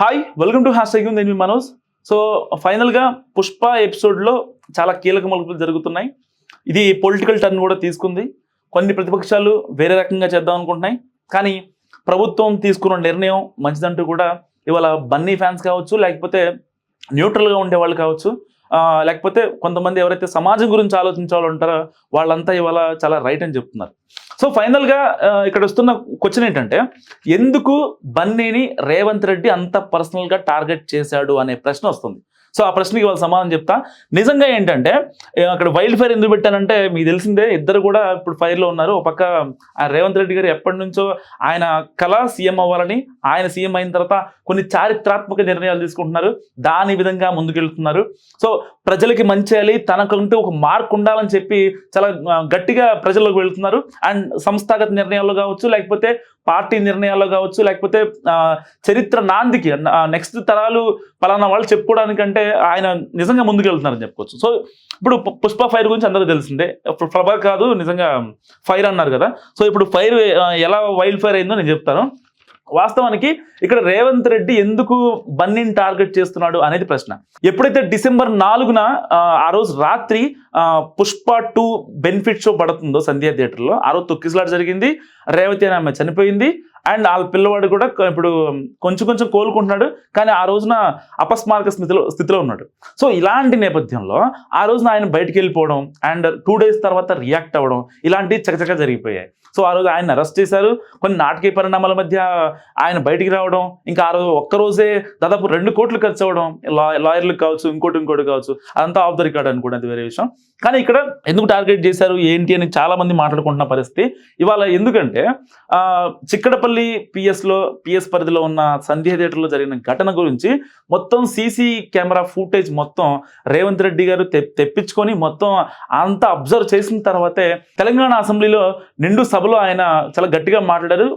Hi welcome to hashtag నేను మీ Manoj. So ఫైనల్గా పుష్ప ఎపిసోడ్లో చాలా కీలక మలుపులు జరుగుతున్నాయి. ఇది పొలిటికల్ టర్న్ కూడా తీసుకుంది. కొన్ని ప్రతిపక్షాలు వేరే రకంగా చేద్దాం అనుకుంటున్నాయి. కానీ ప్రభుత్వం తీసుకున్న నిర్ణయం మంచిదంటూ కూడా ఇవాళ బన్నీ ఫ్యాన్స్ కావచ్చు లేకపోతే న్యూట్రల్గా ఉండే వాళ్ళు కావచ్చు లేకపోతే కొంతమంది ఎవరైతే సమాజం గురించి ఆలోచించే వాళ్ళు ఉంటారో వాళ్ళంతా ఇవాళ చాలా రైట్ అని చెప్తున్నారు. సో ఫైనల్గా ఇక్కడ వస్తున్న క్వశ్చన్ ఏంటంటే ఎందుకు బన్నీని రేవంత్ రెడ్డి అంత పర్సనల్గా టార్గెట్ చేశాడు అనే ప్రశ్న వస్తుంది. సో ఆ ప్రశ్నకి వాళ్ళు సమాధానం చెప్తా. నిజంగా ఏంటంటే అక్కడ వైల్డ్ ఫైర్ ఎందుకు పెట్టానంటే మీకు తెలిసిందే ఇద్దరు కూడా ఇప్పుడు ఫైర్లో ఉన్నారు. ఒక పక్క ఆ రేవంత్ రెడ్డి గారు ఎప్పటి నుంచో ఆయన కళ సీఎం అవ్వాలని ఆయన సీఎం అయిన తర్వాత కొన్ని చారిత్రాత్మక నిర్ణయాలు తీసుకుంటున్నారు. దాని విధంగా ముందుకెళ్తున్నారు. సో ప్రజలకి మంచి చేయాలి తనకంటూ ఒక మార్క్ ఉండాలని చెప్పి చాలా గట్టిగా ప్రజల్లోకి వెళ్తున్నారు. అండ్ సంస్థాగత నిర్ణయాల్లో కావచ్చు లేకపోతే పార్టీ నిర్ణయాల్లో కావచ్చు లేకపోతే చరిత్ర నాందికి నెక్స్ట్ తరాలు పలానా వాళ్ళు చెప్పుకోవడానికంటే ఆయన నిజంగా ముందుకెళ్తున్నారని చెప్పుకోవచ్చు. సో ఇప్పుడు పుష్ప ఫైర్ గురించి అందరూ తెలిసిందే. ఇప్పుడు ప్రభా కాదు నిజంగా ఫైర్ అన్నారు కదా. సో ఇప్పుడు ఫైర్ ఎలా వైల్డ్ ఫైర్ అయిందో నేను చెప్తాను. వాస్తవానికి ఇక్కడ రేవంత్ రెడ్డి ఎందుకు బన్నీని టార్గెట్ చేస్తున్నాడు అనేది ప్రశ్న. ఎప్పుడైతే డిసెంబర్ నాలుగున ఆ, రోజు రాత్రి పుష్ప టూ బెనిఫిట్ షో పడుతుందో సంధ్యా థియేటర్లో ఆ రోజు తొక్కిసలాట జరిగింది. రేవతి అనే ఆమె చనిపోయింది. అండ్ వాళ్ళ పిల్లవాడు కూడా ఇప్పుడు కొంచెం కొంచెం కోలుకుంటున్నాడు కానీ ఆ రోజున అపస్మారక స్థితిలో స్థితిలో ఉన్నాడు. సో ఇలాంటి నేపథ్యంలో ఆ రోజున ఆయన బయటికి వెళ్ళిపోవడం అండ్ టూ డేస్ తర్వాత రియాక్ట్ అవ్వడం ఇలాంటివి చకచక జరిగిపోయాయి. సో ఆ రోజు ఆయన అరెస్ట్ చేశారు. కొన్ని నాటకీయ పరిణామాల మధ్య ఆయన బయటికి రావడం ఇంకా ఆ రోజు ఒక్కరోజే దాదాపు రెండు కోట్లు ఖర్చు అవ్వడం లా లాయర్లకు కావచ్చు ఇంకోటి ఇంకోటి కావచ్చు అదంతా ఆఫ్ ద రికార్డ్ అనుకోండి అది వేరే విషయం. కానీ ఇక్కడ ఎందుకు టార్గెట్ చేశారు ఏంటి అని చాలా మంది మాట్లాడుకుంటున్న పరిస్థితి. ఇవాళ ఎందుకంటే ఆ, ఓన్లీ పిఎస్లో పిఎస్ పరిధిలో ఉన్న సంధ్య థియేటర్లో జరిగిన ఘటన గురించి మొత్తం సీసీ కెమెరా ఫుటేజ్ మొత్తం రేవంత్ రెడ్డి గారు తెప్పించుకొని మొత్తం అంతా అబ్జర్వ్ చేసిన తర్వాతే తెలంగాణ అసెంబ్లీలో నిండు సభలో ఆయన చాలా గట్టిగా మాట్లాడారు.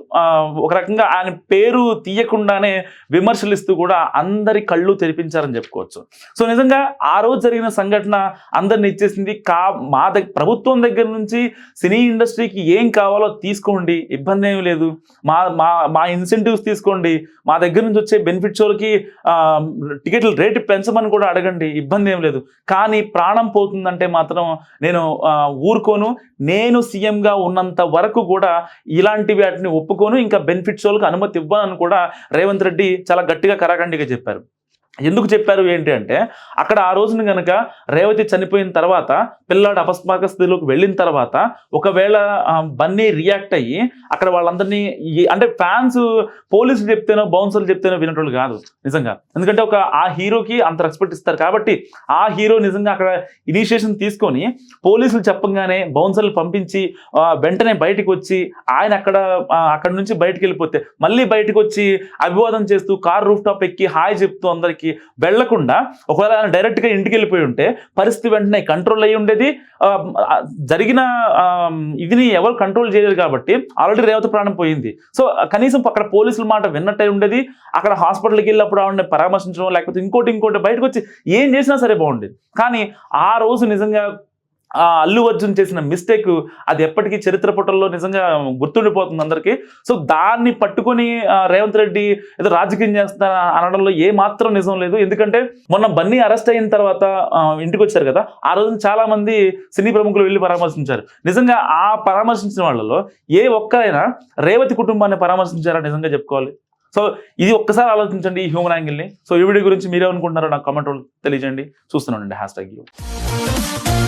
ఒక రకంగా ఆయన పేరు తీయకుండానే విమర్శలు ఇస్తూ కూడా అందరి కళ్ళు తెరిపించారని చెప్పుకోవచ్చు. సో నిజంగా ఆ రోజు జరిగిన సంఘటన అందరిని ఇచ్చేసింది కా మా దగ్గర ప్రభుత్వం దగ్గర నుంచి సినీ ఇండస్ట్రీకి ఏం కావాలో తీసుకోండి ఇబ్బంది ఏమీ లేదు. మా మా మా ఇన్సెంటివ్స్ తీసుకోండి. మా దగ్గర నుంచి వచ్చే బెనిఫిట్ షోలకి టికెట్ల రేటు పెంచమని కూడా అడగండి. ఇబ్బంది ఏం లేదు. కానీ ప్రాణం పోతుందంటే మాత్రం నేను ఊరుకోను. నేను సీఎంగా ఉన్నంత వరకు కూడా ఇలాంటి వాటిని ఒప్పుకోను. ఇంకా బెనిఫిట్స్ వాళ్ళకి అనుమతి ఇవ్వనని కూడా రేవంత్ రెడ్డి చాలా గట్టిగా కరాఖండిగా చెప్పారు. ఎందుకు చెప్పారు ఏంటి అంటే అక్కడ ఆ రోజున కనుక రేవతి చనిపోయిన తర్వాత పిల్లాడు అపస్మారక స్థితిలోకి వెళ్ళిన తర్వాత ఒకవేళ బన్నీ రియాక్ట్ అయ్యి అక్కడ వాళ్ళందరినీ అంటే ఫ్యాన్స్ పోలీసులు చెప్తేనో బౌన్సర్లు చెప్తేనో వినటోళ్ళు కాదు నిజంగా. ఎందుకంటే ఒక ఆ హీరోకి అంత రెస్పెక్ట్ ఇస్తారు. కాబట్టి ఆ హీరో నిజంగా అక్కడ ఇనిషియేషన్ తీసుకొని పోలీసులు చెప్పంగానే బౌన్సర్లు పంపించి వెంటనే బయటికి వచ్చి ఆయన అక్కడ అక్కడ నుంచి బయటకు వెళ్ళిపోతే మళ్ళీ బయటకు వచ్చి అభివాదం చేస్తూ కార్ రూఫ్ టాప్ ఎక్కి హాయ్ చెప్తూ అందరికి వెళ్ళకుండా ఒకవేళ ఆయన డైరెక్ట్గా ఇంటికి వెళ్ళిపోయి ఉంటే పరిస్థితి వెంటనే కంట్రోల్ అయ్యి ఉండేది. జరిగిన ఇదిని ఎవరు కంట్రోల్ చేయలేరు కాబట్టి ఆల్రెడీ రేవతి ప్రాణం పోయింది. సో కనీసం అక్కడ పోలీసుల మాట విన్నట్టే ఉండేది. అక్కడ హాస్పిటల్కి వెళ్ళినప్పుడు ఆవిడని పరామర్శించడం లేకపోతే ఇంకోటి ఇంకోటి బయటకు వచ్చి ఏం చేసినా సరే బాగుండేది. కానీ ఆ రోజు నిజంగా ఆ అల్లు అర్జున్ చేసిన మిస్టేక్ అది ఎప్పటికీ చరిత్ర పుటల్లో నిజంగా గుర్తుండిపోతుంది అందరికీ. సో దాన్ని పట్టుకొని రేవంత్ రెడ్డి ఏదో రాజకీయం చేస్తున్నా అనడంలో ఏ మాత్రం నిజం లేదు. ఎందుకంటే మొన్న బన్నీ అరెస్ట్ అయిన తర్వాత ఇంటికి వచ్చారు కదా ఆ రోజున చాలా మంది సినీ ప్రముఖులు వెళ్ళి పరామర్శించారు. నిజంగా ఆ పరామర్శించిన వాళ్ళలో ఏ ఒక్కరైనా రేవతి కుటుంబాన్ని పరామర్శించారా నిజంగా చెప్పుకోవాలి? సో ఇది ఒక్కసారి ఆలోచించండి ఈ హ్యూమన్ యాంగిల్ని. సో ఈ వీడియో గురించి మీరేమనుకుంటున్నారో నాకు కామెంట్ తెలియజేయండి. చూస్తున్నానండి హ్యాష్ ట్యాగ్